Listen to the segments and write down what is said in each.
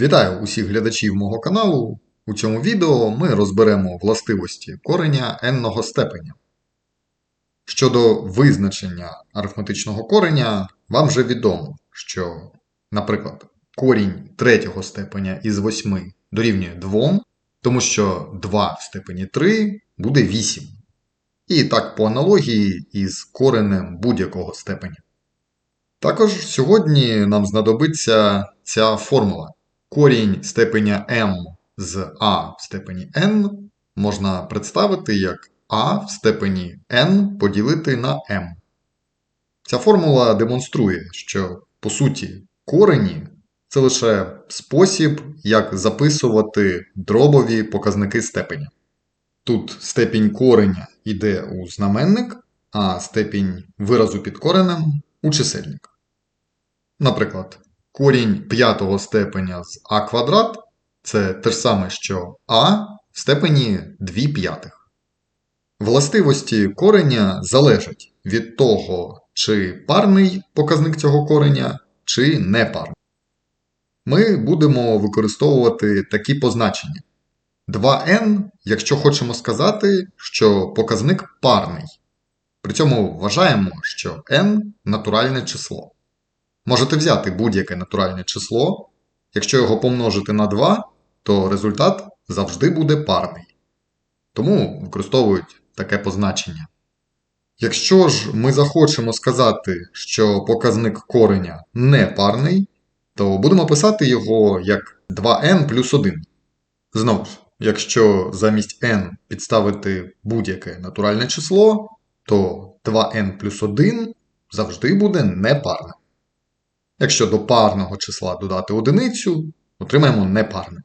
Вітаю усіх глядачів мого каналу. У цьому відео ми розберемо властивості кореня n-ного степеня. Щодо визначення арифметичного кореня, вам вже відомо, що, наприклад, корінь третього степеня із 8 дорівнює 2, тому що 2 в степені 3 буде 8. І так по аналогії із коренем будь-якого степеня. Також сьогодні нам знадобиться ця формула. Корінь степеня m з a в степені n можна представити як a в степені n поділити на m. Ця формула демонструє, що, по суті, корені це лише спосіб, як записувати дробові показники степеня. Тут степінь кореня йде у знаменник, а степінь виразу під коренем у чисельник. Наприклад, корінь п'ятого степеня з а квадрат це те ж саме, що а в степені 2 п'ятих. Властивості кореня залежать від того, чи парний показник цього кореня, чи непарний. Ми будемо використовувати такі позначення. 2n, якщо хочемо сказати, що показник парний. При цьому вважаємо, що n натуральне число. Можете взяти будь-яке натуральне число. Якщо його помножити на 2, то результат завжди буде парний. Тому використовують таке позначення. Якщо ж ми захочемо сказати, що показник кореня не парний, то будемо писати його як 2n плюс 1. Знову ж, якщо замість n підставити будь-яке натуральне число, то 2n плюс 1 завжди буде непарним. Якщо до парного числа додати одиницю, отримаємо непарне.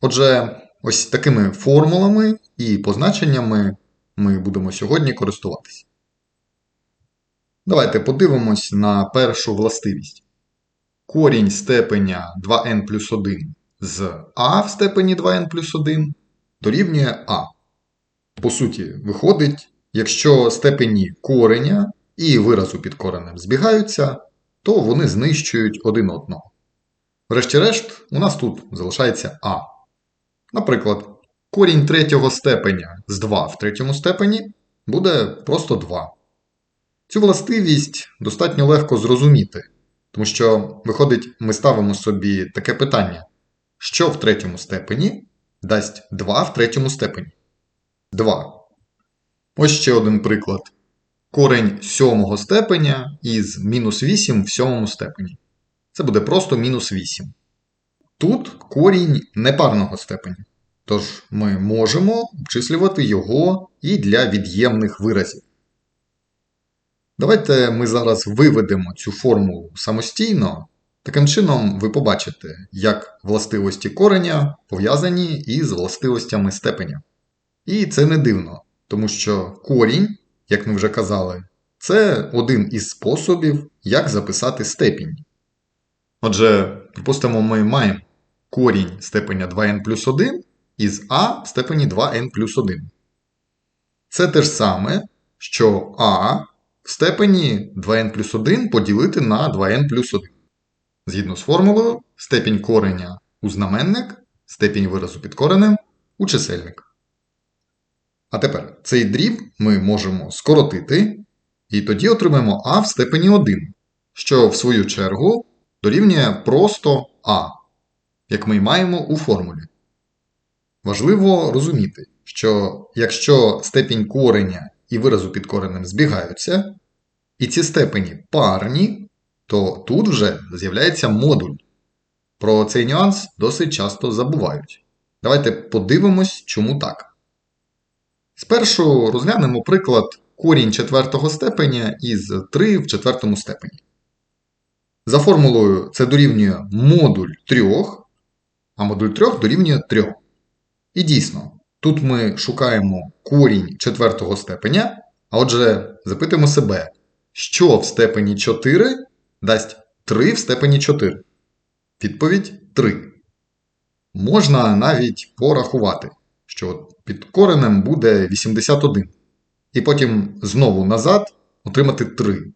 Отже, ось такими формулами і позначеннями ми будемо сьогодні користуватися. Давайте подивимось на першу властивість. Корінь степеня 2n плюс 1 з а в степені 2n плюс 1 дорівнює а. По суті, виходить, якщо степені кореня і виразу під коренем збігаються, то вони знищують один одного. Врешті-решт, у нас тут залишається А. Наприклад, корінь третього степеня з 2 в третьому степені буде просто 2. Цю властивість достатньо легко зрозуміти, тому що, виходить, ми ставимо собі таке питання, що в третьому степені дасть 2 в третьому степені? 2. Ось ще один приклад корень сьомого степеня із мінус 8 в сьомому степені. Це буде просто мінус 8. Тут корінь непарного степеня. Тож ми можемо обчислювати його і для від'ємних виразів. Давайте ми зараз виведемо цю формулу самостійно. Таким чином, ви побачите, як властивості кореня пов'язані із властивостями степеня. І це не дивно, тому що корінь як ми вже казали, це один із способів, як записати степінь. Отже, припустимо, ми маємо корінь степеня 2n плюс 1 із а в степені 2n плюс 1. Це те ж саме, що а в степені 2n плюс 1 поділити на 2n плюс 1. Згідно з формулою, степінь кореня у знаменник, степінь виразу під коренем у чисельник. А тепер цей дріб ми можемо скоротити, і тоді отримаємо а в степені 1, що в свою чергу дорівнює просто а, як ми й маємо у формулі. Важливо розуміти, що якщо степінь кореня і виразу під коренем збігаються, і ці степені парні, то тут вже з'являється модуль. Про цей нюанс досить часто забувають. Давайте подивимось, чому так. Спершу розглянемо приклад корінь четвертого степеня із 3 в четвертому степені. За формулою це дорівнює модуль 3, а модуль 3 дорівнює 3. І дійсно, тут ми шукаємо корінь четвертого степеня, а отже, запитуємо себе, що в степені 4 дасть 3 в степені 4. Відповідь 3. Можна навіть порахувати що під коренем буде 81. І потім знову назад отримати 3.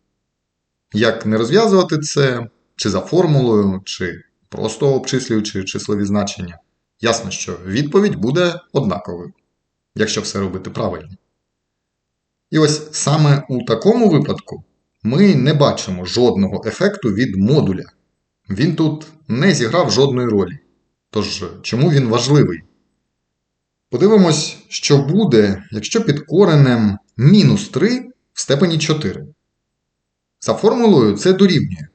Як не розв'язувати це, чи за формулою, чи просто обчислюючи числові значення. Ясно, що відповідь буде однаковою, якщо все робити правильно. І ось саме у такому випадку ми не бачимо жодного ефекту від модуля. Він тут не зіграв жодної ролі. Тож, чому він важливий? Подивимось, що буде, якщо під коренем мінус 3 в степені 4. За формулою це дорівнює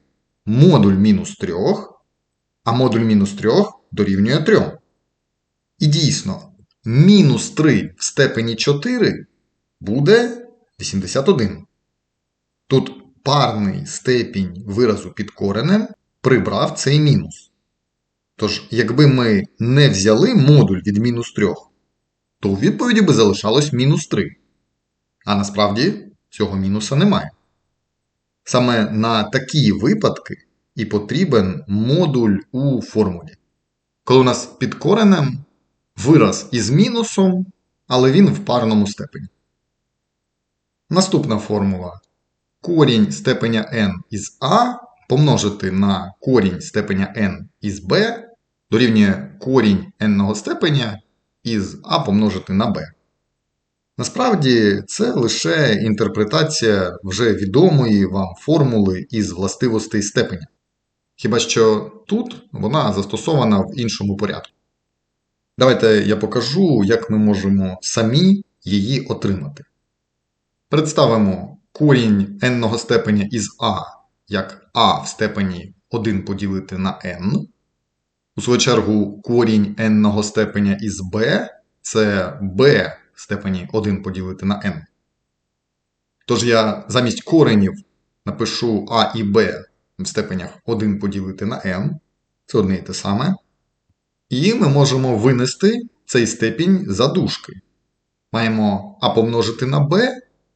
модуль мінус 3, а модуль мінус 3 дорівнює 3. І дійсно, мінус 3 в степені 4 буде 81. Тут парний степінь виразу під коренем прибрав цей мінус. Тож, якби ми не взяли модуль від мінус 3, то у відповіді би залишалось мінус 3. А насправді цього мінуса немає. Саме на такі випадки і потрібен модуль у формулі. Коли у нас під коренем вираз із мінусом, але він в парному степені. Наступна формула. Корінь степеня n із a помножити на корінь степеня n із b дорівнює корінь n степеня із a помножити на b. Насправді, це лише інтерпретація вже відомої вам формули із властивостей степеня. Хіба що тут вона застосована в іншому порядку. Давайте я покажу, як ми можемо самі її отримати. Представимо корінь n степеня із a як a в степені 1 поділити на n. У свою чергу, корінь n степеня із b це b в степені 1 поділити на n. Тож я замість коренів напишу a і b в степенях 1 поділити на n. Це одне і те саме. І ми можемо винести цей степінь за дужки. Маємо а помножити на b,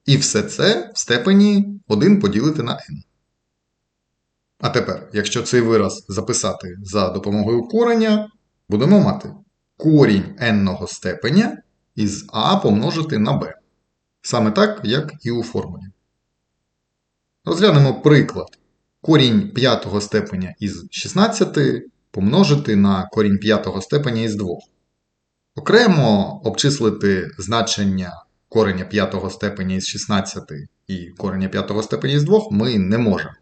і все це в степені 1 поділити на n. А тепер, якщо цей вираз записати за допомогою кореня, будемо мати корінь n степеня із а помножити на b. Саме так, як і у формулі. Розглянемо приклад. Корінь п'ятого степеня із 16 помножити на корінь п'ятого степеня із 2. Окремо обчислити значення кореня п'ятого степеня із 16 і кореня п'ятого степеня із 2 ми не можемо.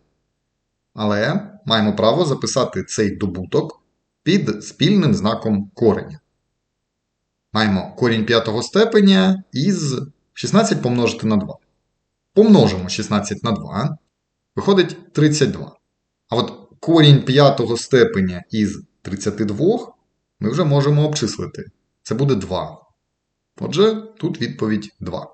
Але маємо право записати цей добуток під спільним знаком кореня. Маємо корінь п'ятого степеня із 16 помножити на 2. Помножимо 16 на 2, виходить 32. А от корінь п'ятого степеня із 32 ми вже можемо обчислити. Це буде 2. Отже, тут відповідь 2.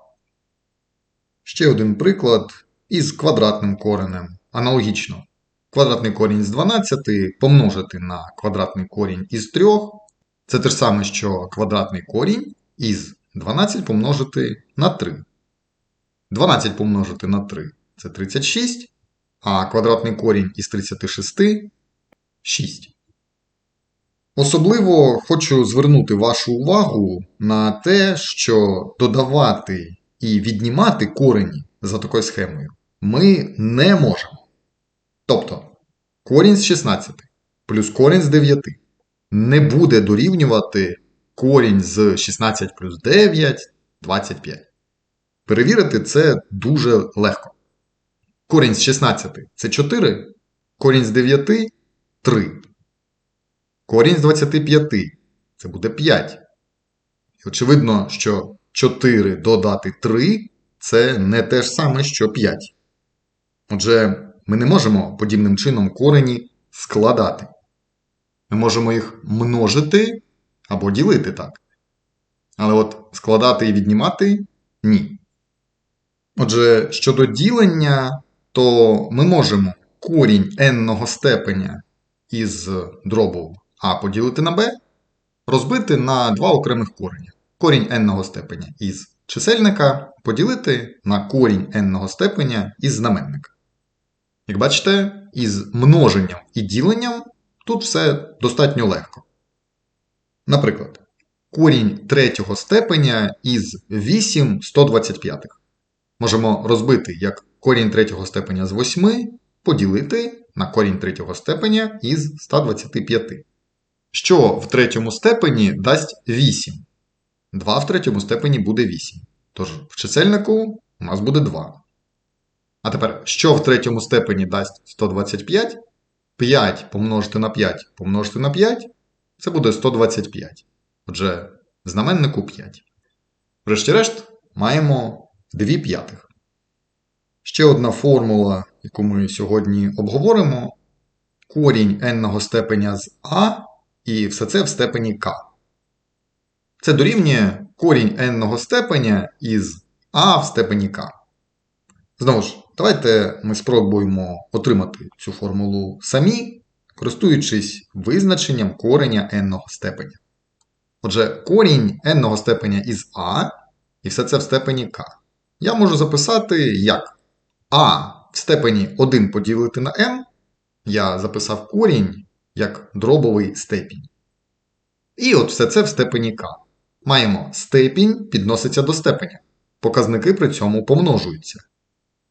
Ще один приклад із квадратним коренем. Аналогічно. Квадратний корінь з 12 помножити на квадратний корінь із 3. Це те ж саме, що квадратний корінь із 12 помножити на 3. 12 помножити на 3 це 36, а квадратний корінь із 36 6. Особливо хочу звернути вашу увагу на те, що додавати і віднімати корені за такою схемою ми не можемо. Тобто, корінь з 16 плюс корінь з 9 не буде дорівнювати корінь з 16 плюс 9 25. Перевірити це дуже легко. Корінь з 16 це 4, корінь з 9 3. Корінь з 25 це буде 5. І очевидно, що 4 додати 3 це не те ж саме, що 5. Отже, ми не можемо подібним чином корені складати. Ми можемо їх множити або ділити так. Але от складати і віднімати ні. Отже, щодо ділення, то ми можемо корінь n степеня із дробу а поділити на b розбити на два окремих корення. Корінь n степеня із чисельника поділити на корінь n степеня із знаменника. Як бачите, із множенням і діленням тут все достатньо легко. Наприклад, корінь третього степеня із 8 125. Можемо розбити як корінь третього степеня з 8 поділити на корінь третього степеня із 125. Що в третьому степені дасть 8? 2 в третьому степені буде 8. Тож в чисельнику у нас буде 2. А тепер, що в третьому степені дасть 125? 5 помножити на 5 помножити на 5 це буде 125. Отже, знаменнику 5. Врешті-решт, маємо 2 п'ятих. Ще одна формула, яку ми сьогодні обговоримо: корінь n степеня з А і все це в степені К. Це дорівнює корінь n степеня із А в степені К. Знову ж, давайте ми спробуємо отримати цю формулу самі, користуючись визначенням кореня n степеня. Отже, корінь n степеня із А і все це в степені К. Я можу записати як А в степені 1 поділити на n. Я записав корінь як дробовий степінь. І от все це в степені К. Маємо степінь підноситься до степеня. Показники при цьому помножуються.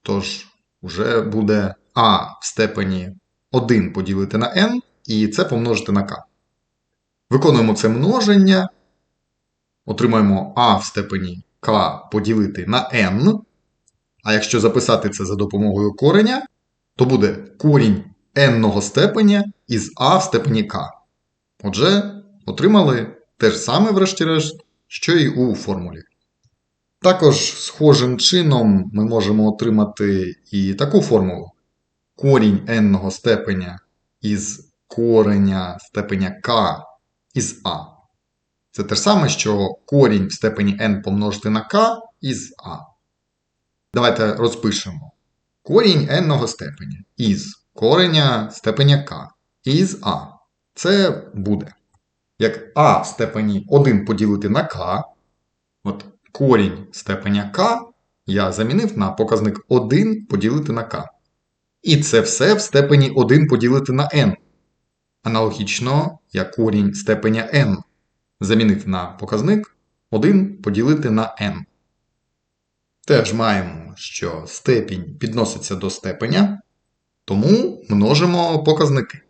Тож, вже буде А в степені 1 поділити на n, і це помножити на k. Виконуємо це множення. Отримаємо А в степені k поділити на n. А якщо записати це за допомогою кореня, то буде корінь n степеня із А в степені k. Отже, отримали те ж саме, врешті-решт, що і у формулі. Також схожим чином ми можемо отримати і таку формулу. Корінь n степеня із кореня степеня k із А. Це те ж саме, що корінь в степені n помножити на k із А. Давайте розпишемо. Корінь n степеня із кореня степеня k із А. Це буде. Як А в степені 1 поділити на k. От корінь степеня k я замінив на показник 1 поділити на k. І це все в степені 1 поділити на n. Аналогічно, я корінь степеня n замінив на показник 1 поділити на n. Теж маємо, що степінь підноситься до степеня, тому множимо показники.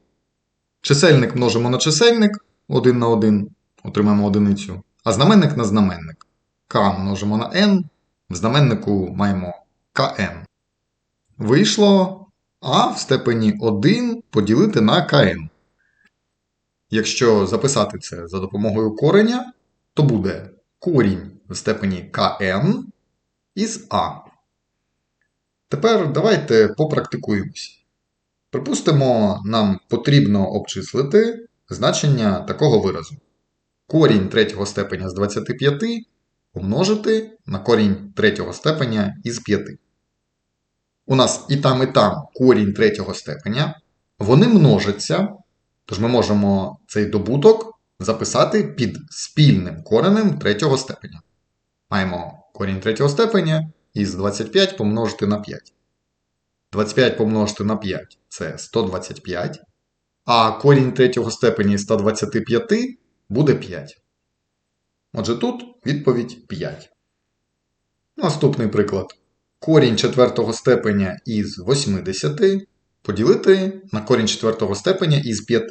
Чисельник множимо на чисельник 1 на 1, отримаємо одиницю, а знаменник на знаменник k множимо на n, в знаменнику маємо kn. Вийшло а в степені 1 поділити на kn. Якщо записати це за допомогою кореня, то буде корінь в степені kn із А. Тепер давайте попрактикуємося. Припустимо, нам потрібно обчислити значення такого виразу. Корінь третього степеня з 25 помножити на корінь третього степеня із 5. У нас і там, і там корінь третього степеня. Вони множаться, тож ми можемо цей добуток записати під спільним коренем третього степеня. Маємо корінь третього степеня із 25 помножити на 5. 25 помножити на 5 це 125. А корінь третього степеня із 125 буде 5. Отже, тут відповідь 5. Наступний приклад. Корінь четвертого степеня із 80 поділити на корінь четвертого степеня із 5.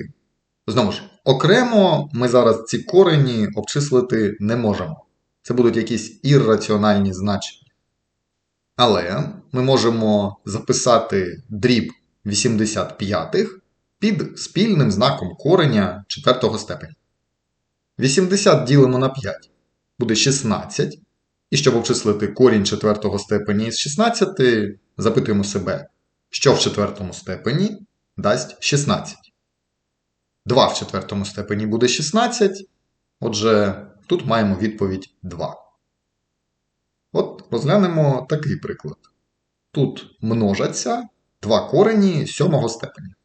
Знову ж, окремо ми зараз ці корені обчислити не можемо. Це будуть якісь ірраціональні значення. Але ми можемо записати дріб 85 під спільним знаком кореня четвертого степеня. 80 ділимо на 5 буде 16. І щоб обчислити корінь четвертого степені із 16, запитуємо себе, що в четвертому степені дасть 16. 2 в четвертому степені буде 16. Отже, тут маємо відповідь 2. От розглянемо такий приклад. Тут множаться два корені сьомого степеня.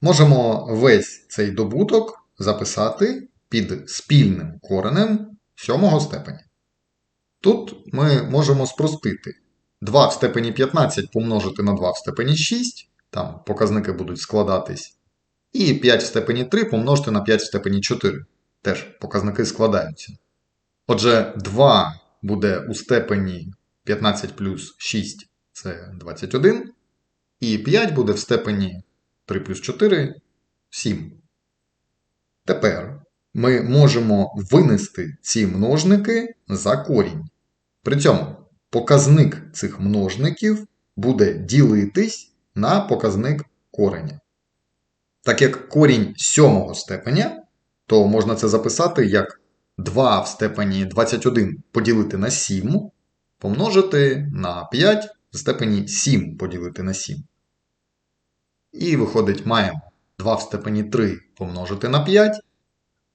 Можемо весь цей добуток записати під спільним коренем сьомого степеня. Тут ми можемо спростити 2 в степені 15 помножити на 2 в степені 6, там показники будуть складатись. І 5 в степені 3 помножити на 5 в степені 4. Теж показники складаються. Отже, 2 буде у степені 15 плюс 6 це 21. І 5 буде в степені 3 плюс 4 7. Тепер ми можемо винести ці множники за корінь. При цьому показник цих множників буде ділитись на показник кореня. Так як корінь сьомого степеня, то можна це записати як 2 в степені 21 поділити на 7, помножити на 5 в степені 7 поділити на 7. І виходить, маємо 2 в степені 3 помножити на 5.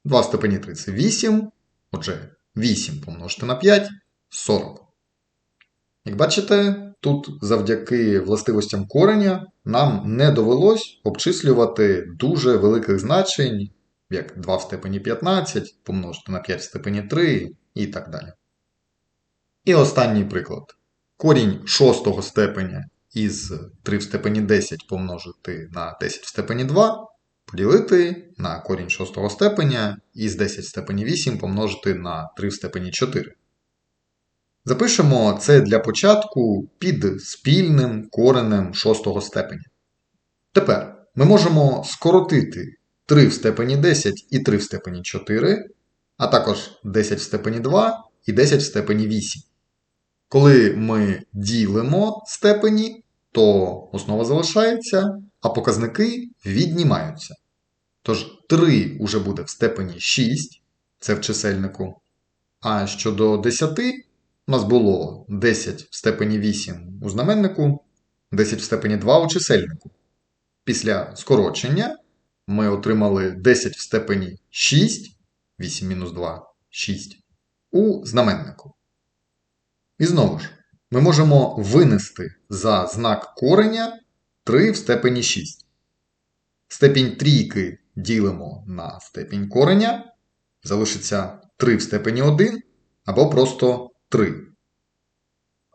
2 в степені 3 це 8. Отже, 8 помножити на 5 40. Як бачите, тут завдяки властивостям кореня нам не довелось обчислювати дуже великих значень, як 2 в степені 15 помножити на 5 в степені 3 і так далі. І останній приклад. Корінь шостого степеня із 3 в степені 10 помножити на 10 в степені 2 поділити на корінь шостого степеня із 10 в степені 8 помножити на 3 в степені 4. Запишемо це для початку під спільним коренем шостого степеня. Тепер ми можемо скоротити 3 в степені 10 і 3 в степені 4, а також 10 в степені 2 і 10 в степені 8. Коли ми ділимо степені, то основа залишається, а показники віднімаються. Тож 3 уже буде в степені 6, це в чисельнику. А щодо 10, у нас було 10 в степені 8 у знаменнику, 10 в степені 2 у чисельнику. Після скорочення ми отримали 10 в степені 6, 8 мінус 2 6 у знаменнику. І знову ж, ми можемо винести за знак кореня 3 в степені 6. Степінь трійки ділимо на степінь кореня, залишиться 3 в степені 1 або просто 3.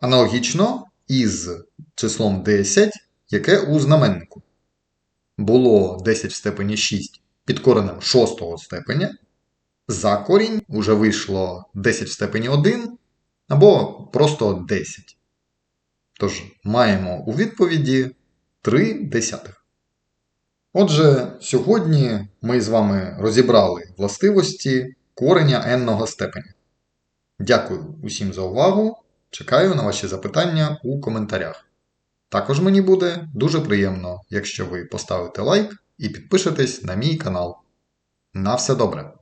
Аналогічно із числом 10, яке у знаменнику. Було 10 в степені 6 під коренем 6 степеня. За корінь уже вийшло 10 в степені 1 або просто 10. Тож маємо у відповіді 3 десятих. Отже, сьогодні ми з вами розібрали властивості кореня n-ного степеня. Дякую усім за увагу. Чекаю на ваші запитання у коментарях. Також мені буде дуже приємно, якщо ви поставите лайк і підпишетесь на мій канал. На все добре!